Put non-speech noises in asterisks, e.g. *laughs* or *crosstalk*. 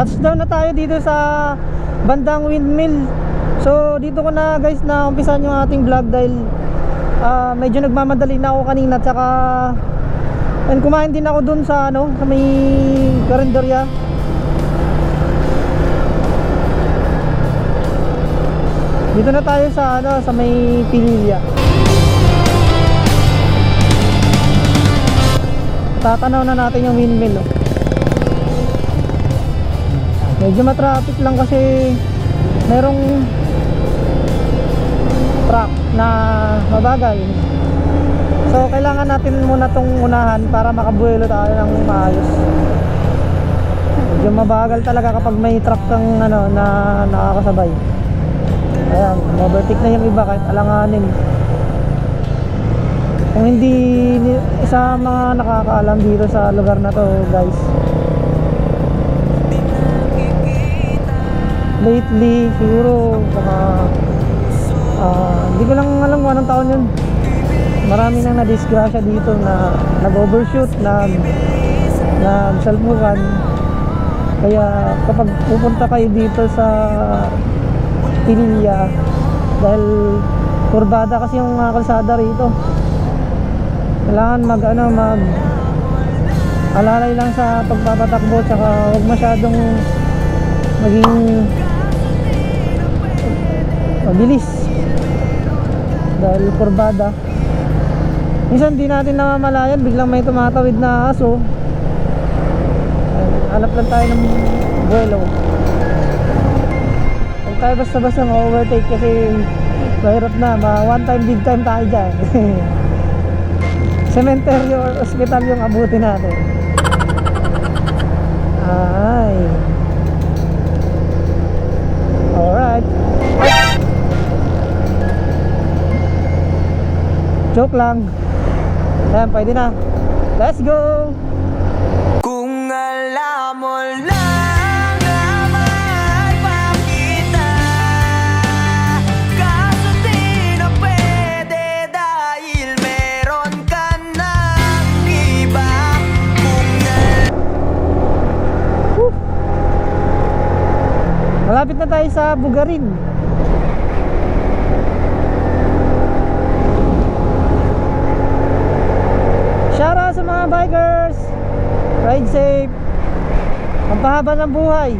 Touchdown na tayo dito sa bandang windmill. So dito ko na guys na umpisan yung ating vlog dahil ah, medyo nagmamadali na ako kanina tsaka and kumain din ako dun sa ano sa may karinderya. Dito na tayo sa ano sa may Pililya. Tatanaw na natin yung windmill. Oh. Medyo matraffic lang kasi merong truck na mabagal. So kailangan natin muna tong unahan para makabuelo tayo ng maayos. Medyo mabagal talaga kapag may truck kang ano na nakakasabay. Ayan, overtake na yung iba kahit alanganin. Kung hindi sa mga nakakaalam dito sa lugar na to guys lately siguro baka ah, hindi ko lang alam kung anong taon yun. Marami nang nadisgrasya dito na nag-overshoot nag nagsalpukan kaya kapag pupunta kayo dito sa Pililya dahil kurbada kasi yung mga kalsada rito. Kailangan mag ano mag alalay lang sa pagpapatakbo tsaka huwag masyadong maging mabilis. Dahil kurbada. Minsan di natin namamalayan. Biglang may tumatawid na aso. Hanap lang tayo ng buwelo huwag tayo basta-basta ma-overtake kasi mahirap na. Ma one time big time tayo dyan. *laughs* Cemetery or hospital yung abuti natin. Ay. Alright joke lang. Ayan pwede na. Let's go! Kung alam mo lang malapit na tayo sa Bugarin pahaba ng buhay